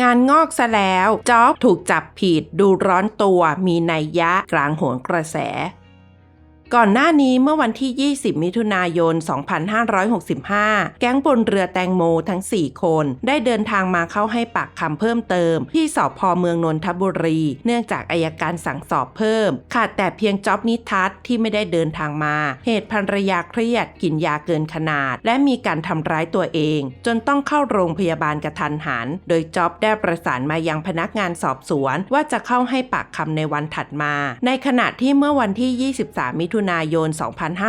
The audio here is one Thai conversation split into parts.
งานงอกซะแล้ว จ๊อบถูกจับผิดดูร้อนตัวมีนัยยะกลางโหนกระแส ก่อนหน้านี้เมื่อวันที่ 20 มิถุนายน 2565 แก๊งบนเรือแตงโมทั้ง 4 คน ได้เดินทางมาเข้าให้ปากคำเพิ่มเติม ที่สพเมืองนนทบุรี เนื่องจากอายการสั่งสอบเพิ่ม ขาดแต่เพียงจ็อบนิทัศน์ที่ไม่ได้เดินทางมา เหตุภรรยาเครียด กินยาเกินขนาด และมีการทำร้ายตัวเอง จนต้องเข้าโรงพยาบาลกระทันหัน โดยจ็อบได้ประสานมายังพนักงานสอบสวน ว่าจะเข้าให้ปากคำในวันถัดมา ในขณะที่เมื่อวันที่ 23 มิถุนายน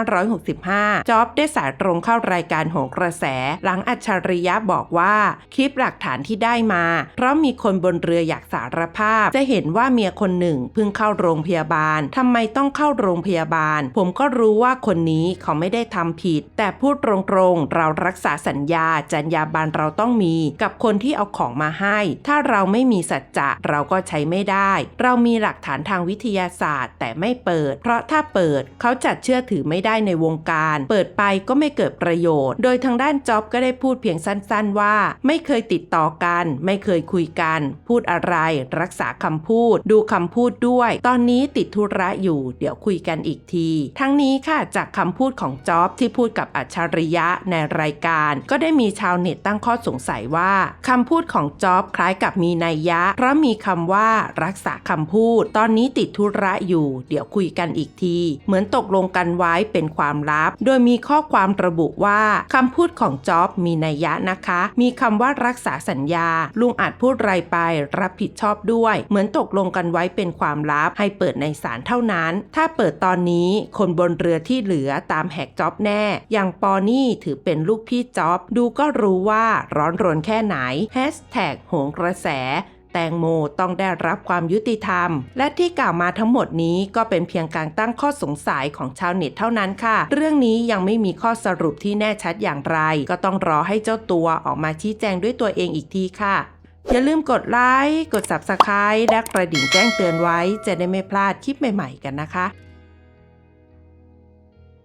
2565 จ็อบได้สายตรงเข้ารายการโหนกระแส หลังอัจฉริยะบอกว่า คลิปหลักฐานที่ได้มา เพราะมีคนบนเรืออยากสารภาพ จะเห็นว่าเมียคนหนึ่งเพิ่งเข้าโรงพยาบาลทำไมต้องเข้าโรงพยาบาล ผมก็รู้ว่าคนนี้เขาไม่ได้ทำผิด แต่พูดตรงๆ เรารักษาสัญญาจรรยาบรรณเราต้องมี กับคนที่เอาของมาให้ ถ้าเราไม่มีสัจจะเราก็ใช้ไม่ได้ เรามีหลักฐานทางวิทยาศาสตร์แต่ไม่เปิด เพราะถ้าเปิดเขาจัดเชื่อถือไม่ได้ในวงการ เปิดไปก็ไม่เกิดประโยชน์ โดยทางด้านจ็อบก็ได้พูดเพียงสั้นๆว่า ไม่เคยติดต่อกัน ไม่เคยคุยกัน พูดอะไร รักษาคำพูด ดูคำพูดด้วย ตอนนี้ติดธุระอยู่ เดี๋ยวคุยกันอีกที ทั้งนี้ค่ะจากคำพูดของจ็อบที่พูดกับอัจฉริยะในรายการ ก็ได้มีชาวเน็ตตั้งข้อสงสัยว่าคำพูดของจ็อบคล้ายกับมีนัยยะ เพราะมีคำว่ารักษาคำพูด ตอนนี้ติดธุระอยู่ เดี๋ยวคุยกันอีกที เหมือนตกลงกันไว้เป็นความลับ โดยมีข้อความระบุว่าคำพูดของจ็อบมีนัยยะนะคะ มีคำว่ารักษาสัญญา ลุงอาจพูดไรไปรับผิดชอบด้วย เหมือนตกลงกันไว้เป็นความลับให้เปิดในศาลเท่านั้น ถ้าเปิดตอนนี้คนบนเรือที่เหลือตามแหกจ็อบแน่ อย่างปอนี่ถือเป็นลูกพี่จ็อบ ดูก็รู้ว่าร้อนรนแค่ไหนแฮชแท็กโหงกระแส แตงโมต้องได้รับความยุติธรรม และที่กล่าวมาทั้งหมดนี้ก็เป็นเพียงการตั้งข้อสงสัยของชาวเน็ตเท่านั้นค่ะ เรื่องนี้ยังไม่มีข้อสรุปที่แน่ชัดอย่างไร ก็ต้องรอให้เจ้าตัวออกมาชี้แจงด้วยตัวเองอีกทีค่ะ อย่าลืมกดไลค์ กด Subscribe และกระดิ่งแจ้งเตือนไว้ จะได้ไม่พลาดคลิปใหม่ ๆ กันนะคะ